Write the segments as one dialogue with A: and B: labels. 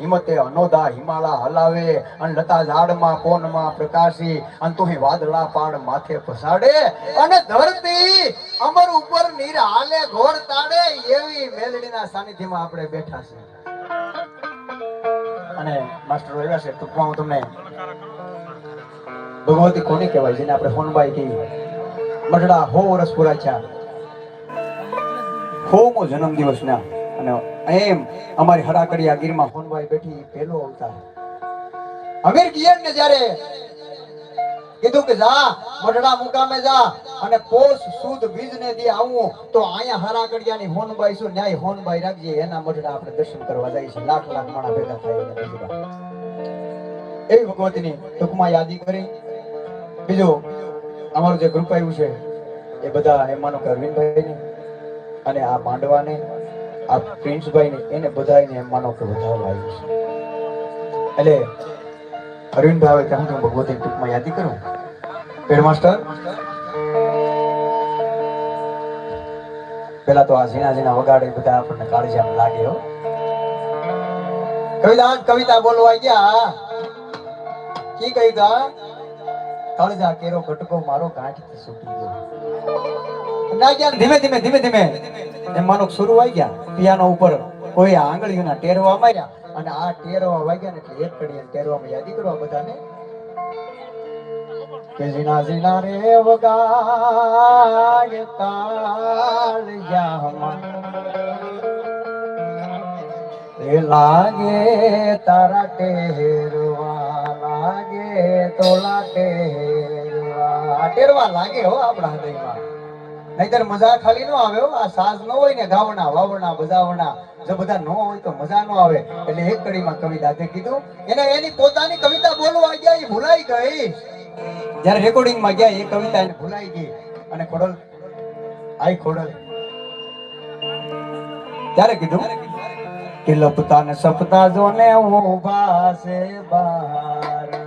A: હિંમતે અનોધા હિમાલા હલાવે અને લતા ઝાડમાં કોનમાં પ્રકાશી અને તું વાદળા પાડ માથે પસાડે અને ધરતી અમર ઉપર નીર હાલે ઘોર તાડે એવી મેલડીના સાનિધ્યમાં આપણે બેઠા છે અને માસ્ટર એવા છે, ટૂંકમાં હું તમને ભગવતી કોને કહેવાય, જેને આપણે ફોનભાઈ કહીએ? મઢડા હો વર્ષ પૂરા થયા હોમો જન્મદિવસના અને એમ અમારી હરાકડિયા ગીરમાં હોનભાઈ બેઠી પહેલો અવતાર. અમીર ગિયર ને જ્યારે કીધું કે જા મઢડા મુકામે જા અને કોષ સુદ બીજ ને દે આવું, તો અહીંયા હરાકડિયાની હોનભાઈ શું ન્યાય હોનભાઈ રાખજે, એના મઢડા આપણે દર્શન કરવા જાય છે. લાખ લાખ માણા ભેગા થાય એવી ભગવતીની ટૂંકમાં યાદી કરી. બીજું, અમારું જે ગ્રુપ આવ્યું છે, એ બધા એમાંનો કે અરવિંદભાઈ ને અને આ માંડવાને આ પ્રિન્સભાઈ ને એને બધાને એમ માનો કે વધારો આવ્યો છે. એટલે અરવિંદ ભાવે કહ્યું કે ભગવતી ટૂંકમાં યાદી કરું. હેડમાસ્ટર પેલા તો આ ઝીણા ઝીણા વગાડે બધા આપણને કાળજી આમ લાગે હો. કવિતા કવિતા બોલવા ગયા. કી કવિતા? કાળજા કેરો ઘટકો મારો ગાંઠથી છૂટી ગયો. ના ગયા ધીમે ધીમે ધીમે ધીમે. એમ માનો શરૂ આવી ગયા પિયાનો ઉપર કોઈ આંગળીઓના ટેરવા માર્યા અને આ ટેરવા વાગ્યા ને એટલે એક કડી ટેરવામાં યાદી કરવા બધાને કે જીના જીના રે વગાય તાળ જાહમાં એ લાગે તારા ટેરવા, લાગે તોલા ટેરવા. ટેરવા લાગે હો આપણા હૃદયમાં. નહીતર મજા ખાલી નો આવે આ સાજ ન હોય ને ગાવણા વાવણા બજાવણા જો બધા ન હોય તો મજા ન આવે. એટલે એક કડીમાં કવિતા તે કીધું. એને એની પોતાની કવિતા બોલવા ગયા, એ ભૂલાઈ ગઈ. જ્યારે રેકોર્ડિંગમાં ગયા, એ કવિતા એને ભૂલાઈ ગઈ. અને ખોડલ આઈ ખોડલ. ત્યારે કીધું? કે લપતા ને સપતા જો ને ઊભા છે બહાર.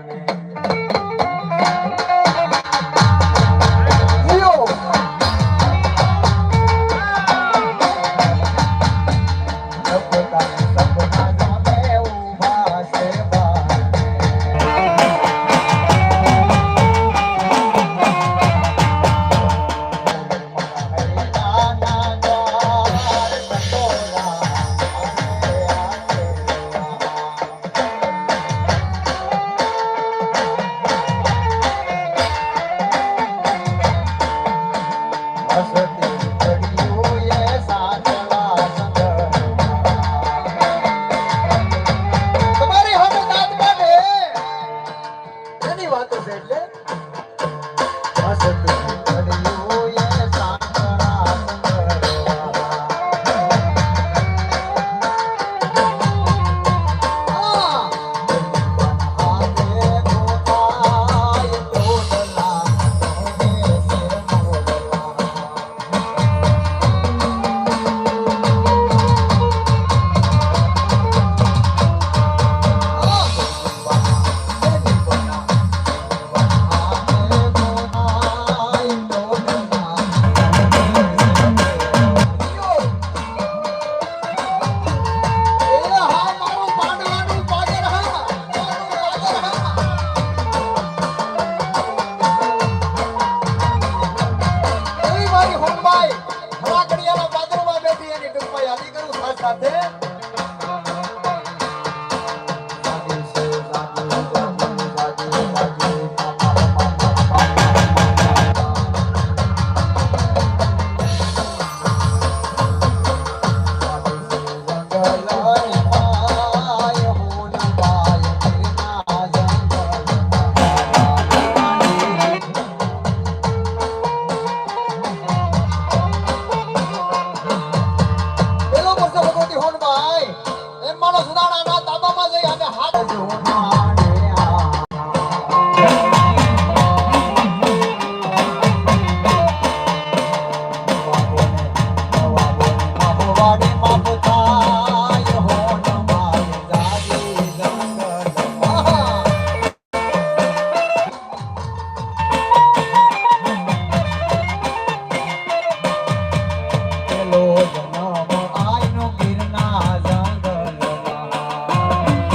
A: Cadê?